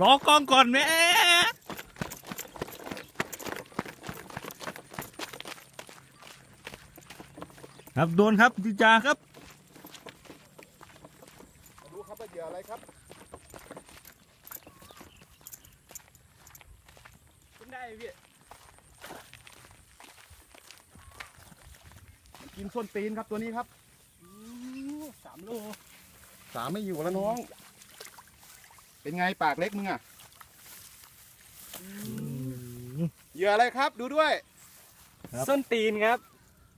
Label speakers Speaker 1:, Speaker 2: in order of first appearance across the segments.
Speaker 1: รอกล้องก่อนแม่ครับโดนครับดิจาครับ
Speaker 2: รู้ครับว่าเหยื่ออะไรครับ
Speaker 1: ขึ้นได้พี่
Speaker 2: มันกินส้นตีนครับตัวนี้ครับ
Speaker 1: สามโล
Speaker 2: สามไม่อยู่แล้วน้อง เป็นไงปากเล็กมึงอะเหยื่ออะไรครับ ดูด้วย
Speaker 1: ครับ
Speaker 3: ส้นตีนครับ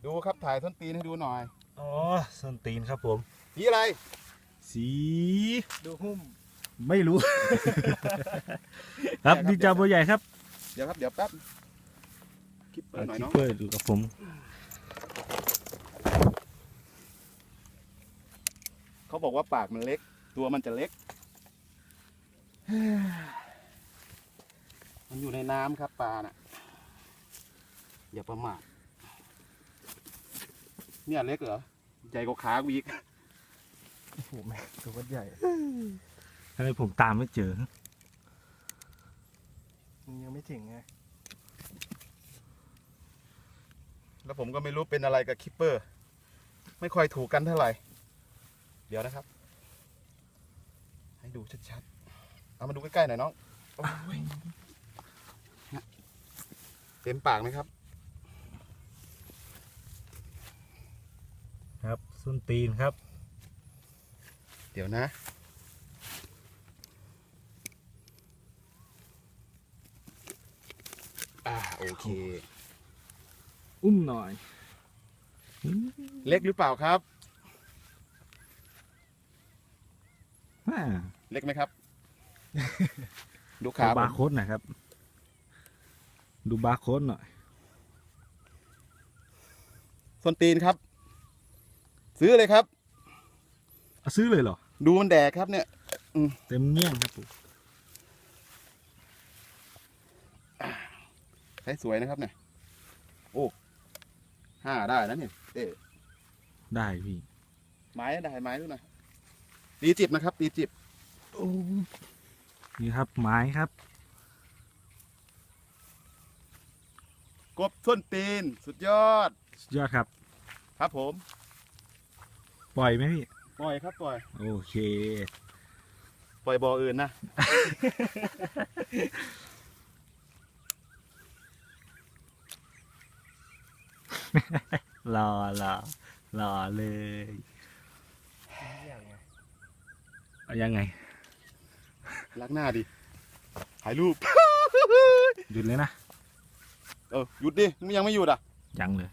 Speaker 2: ดูครับถ่ายส้นตีนให้ดูหน่อย
Speaker 1: อ๋อส้นตีนครับผม
Speaker 2: สีอะไร
Speaker 1: สี
Speaker 3: ดูหุ้ม
Speaker 1: ไม่รู้ ครับดิจาบัวใหญ่ครับ
Speaker 2: เดี๋ยวครับเดี๋ยวแป๊บคลิปเปิดหน่อย
Speaker 1: คิป
Speaker 2: เนาะ
Speaker 1: เปอร์ดูกับผม
Speaker 2: เขาบอกว่าปากมันเล็ก ตัวมันจะเล็ก มันอยู่ในน้ำครับปลาน่ะ อย่าประมาท เนี่ยเล็กเหรอ ใหญ่กว่าขากูอีก
Speaker 3: โอ้โหแม่งตัววัดใหญ่
Speaker 1: ทำไมผมตามไม่เจอ
Speaker 3: มันยังไม่ถึงไง
Speaker 2: แล้วผมก็ไม่รู้เป็นอะไรกับคิปเปอร์ ไม่ค่อยถูกกันเท่าไหร่ เดี๋ยวนะครับ ให้ดูชัดๆ เอามาดูใกล้ๆหน่อยน้องโอ้ยนะเต็มปากไหมครับ
Speaker 1: ครับส้นตีนครับ
Speaker 2: เดี๋ยวนะ อ่าโอเค
Speaker 1: อุ้มหน่อย
Speaker 2: เล็กหรือเปล่าครับ
Speaker 1: อ่า
Speaker 2: เล็กไหมครับ ดู
Speaker 1: ดู
Speaker 2: ขาผ
Speaker 1: บามร์โค้ดหน่อยครับ ดูบาร์โค้ดหน่อย
Speaker 2: ส้นตีนครับ ซื้อเลยครับ
Speaker 1: เอาซื้อเลยเหรอ
Speaker 2: ดูมันแดกครับเนี่ย
Speaker 1: เต็มเงี้ยงครับผม
Speaker 2: ใช้สวยนะครับเนี่ย โอ้ห้าได้นะเนี่ยเอ๊ะ
Speaker 1: ได้พี่
Speaker 2: ไม้ได้ไม้ดูหน่อยตีจิบนะครับ ตีจิบ
Speaker 1: นี่ครับไม้ครับ
Speaker 2: กบส้นตีนสุดยอด
Speaker 1: สุดยอดครับ
Speaker 2: ครับผม
Speaker 1: ปล่อยไหมพี่
Speaker 2: ปล่อยครับปล่อย
Speaker 1: โอเค
Speaker 2: ปล่อยบ่ออื่นนะ
Speaker 1: รอรอรอเลย
Speaker 3: อย่างไง
Speaker 1: เอายังไง
Speaker 2: รักหน้าดิถ่ายรูป
Speaker 1: หยุดเลยนะ
Speaker 2: เออหยุดดิมึงยังไม่หยุดอะ
Speaker 1: ยังเลย